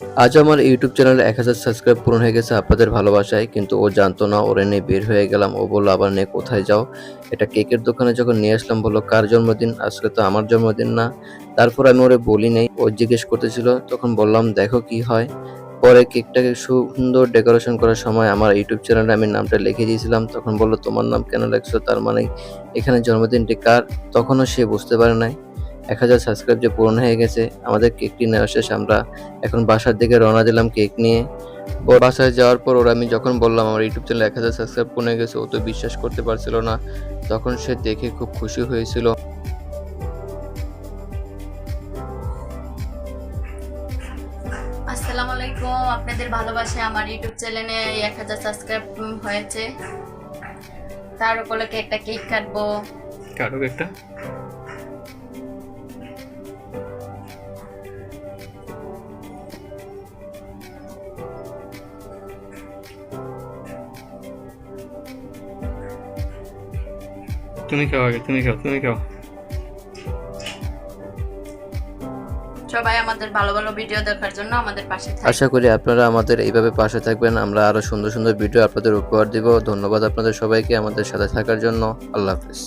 আজ আমার ইউটিউব চ্যানেলে এক হাজার সাবস্ক্রাইব পূরণ হয়ে গেছে আপনাদের ভালোবাসায়, কিন্তু ও জানতো না, ওরে নিয়ে বের হয়ে গেলাম। ও বলল, আবার নিয়ে কোথায় যাও? এটা কেকের দোকানে যখন নিয়ে আসলাম, বলল, কার জন্মদিন? আজকে তো আমার জন্মদিন না। তারপর আমি ওরে বলি নেই, ও জিজ্ঞেস করতেছিল, তখন বললাম, দেখো কি হয়। পরে কেকটাকে সুন্দর ডেকোরেশন করার সময় আমার ইউটিউব চ্যানেলে আমি নামটা লিখে দিয়েছিলাম, তখন বলল, তোমার নাম কেন লেখছো? তার মানে এখানে জন্মদিনটি কার? তখনও সে বুঝতে পারে নাই। এক হাজার সাবস্ক্রাইব যে পূরণ হয়ে গেছে আমাদের কেকটি নেওয়া শেষ। আমরা এখন বাসার দিকে রওনা দিলাম কেক নিয়ে। বাসায় যাওয়ার পর ওরা আমি যখন বললাম আমার ইউটিউব চ্যানেল এক হাজার সাবস্ক্রাইব পূরণ হয়ে গেছে ও তো বিশ্বাস করতে পারছিল না। তখন সে দেখে খুব খুশি হয়েছিল। আসসালামু আলাইকুম। আপনাদের ভালোবাসায় আমার ইউটিউব চ্যানেলে এক হাজার সাবস্ক্রাইব হয়েছে। তার উপলক্ষে একটা কেক কাটবো। কাটো একটা। তুমি খাও আগে তুমি খাও তুমি খাও। সবাই আমাদের ভালো ভালো ভিডিও দেখার জন্য আমাদের পাশে আশা করি আপনারা আমাদের এইভাবে পাশে থাকবেন। আমরা আরও সুন্দর সুন্দর ভিডিও আপনাদের উপহার দিব। ধন্যবাদ আপনাদের সবাইকে আমাদের সাথে থাকার জন্য। আল্লাহ হাফিজ।